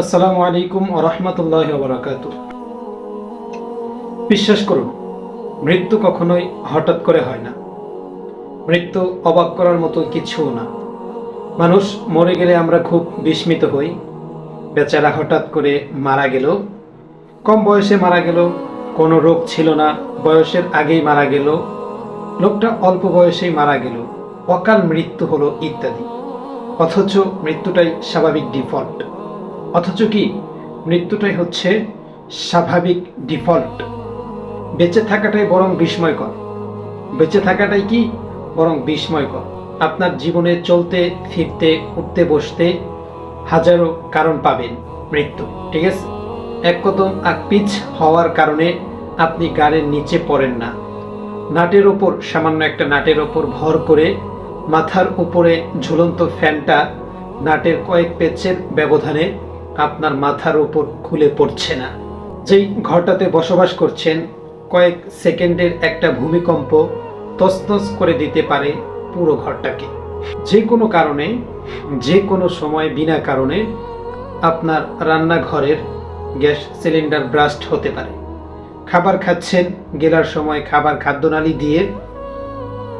আসসালামু আলাইকুম আরহামতুল্লাহ বরাকাত বিশ্বাস করুন, মৃত্যু কখনোই হঠাৎ করে হয় না। মৃত্যু অবাক করার মতো কিছুও না। মানুষ মরে গেলে আমরা খুব বিস্মিত হই। বেচারা হঠাৎ করে মারা গেল। কম বয়সে মারা গেল, কোনো রোগ ছিল না, বয়সের আগেই মারা গেল। লোকটা অল্প বয়সেই মারা গেল। অকাল মৃত্যু হলো ইত্যাদি। অথচ মৃত্যুটাই স্বাভাবিক ডিফল্ট। অথচ কি? মৃত্যুটাই হচ্ছে স্বাভাবিক ডিফল্ট। বেঁচে থাকাটাই বরং বিস্ময়কর। বেঁচে থাকাটাই কি? বরং বিস্ময়কর। আপনার জীবনে চলতে, ফিরতে, উঠতে, বসতে হাজারো কারণ পাবেন মৃত্যু, ঠিক আছে? এক কদম আকপিচ হওয়ার কারণে আপনি গাড়ির নিচে পড়েন না। নাটের ওপর, সামান্য একটা নাটের ওপর ভর করে মাথার উপরে ঝুলন্ত ফ্যানটা নাটের কয়েক পেচের ব্যবধানে আপনার মাথার উপর খুলে পড়ছে না। যেই ঘরটাতে বসবাস করছেন, কয়েক সেকেন্ডের একটা ভূমিকম্প তছনছ করে দিতে পারে পুরো ঘরটাকে। যে কোনো কারণে যে কোনো সময় বিনা কারণে আপনার রান্নাঘরের গ্যাস সিলিন্ডার ব্রাস্ট হতে পারে। খাবার খাচ্ছেন, গেলার সময় খাবার খাদ্যনালী দিয়ে,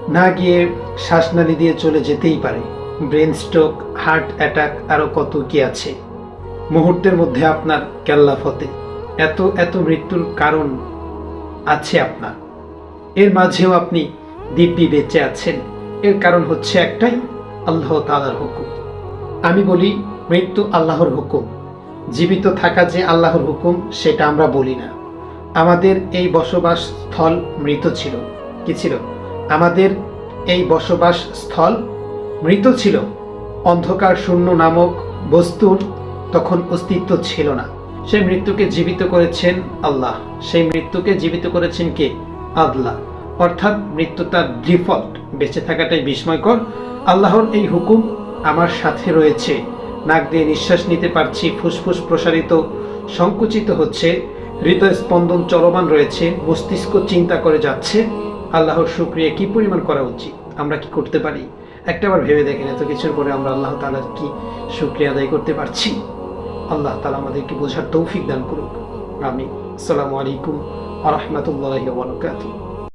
না গিয়ে শ্বাসনালী দিয়ে চলে যেতেই পারে। ব্রেন স্ট্রোক হার্ট অ্যাটাক আরও কত কি আছে। মুহূর্তের মধ্যে আপনার কেল্লা ফতে। এত এত মৃত্যুর কারণ আছে আপনার। এর মাঝেও আপনি দিব্যি বেঁচে আছেন। এর কারণ হচ্ছে একটাই, আল্লাহ তালার হুকুম। আমি বলি, মৃত্যু আল্লাহর হুকুম। জীবিত থাকা যে আল্লাহর হুকুম, সেটা আমরা বলি না। আমাদের এই বসবাস স্থল মৃত ছিল। কি ছিল? আমাদের এই বসবাস স্থল মৃত ছিল। অন্ধকার শূন্য নামক বস্তুর তখন অস্তিত্ব ছিল না। সেই মৃত্যুকে জীবিত করেছেন আল্লাহ। সেই মৃত্যুকে জীবিত করেছেন কে? আল্লাহ। অর্থাৎ মৃত্যু তার ডিফল্ট। বেঁচে থাকাটাই বিস্ময়কর। আল্লাহর এই হুকুম আমার সাথে রয়েছে। নাক দিয়ে নিঃশ্বাস নিতে পারছি, ফুসফুস প্রসারিত, সংকুচিত হচ্ছে হৃদয় স্পন্দন চলমান রয়েছে, মস্তিষ্ক চিন্তা করে যাচ্ছে। আল্লাহর শুক্রিয়া কি পরিমাণ করা উচিত? আমরা কি করতে পারি? একটাবার ভেবে দেখেন, এত কিছুর পরে আমরা আল্লাহ তালার কি শুক্রিয়া আদায় করতে পারছি? আল্লাহ তালা আমাদেরকে বোঝার তৌফিক দান করুক। আমি আসসালামু আলাইকুম আ রহমতুল্লাহ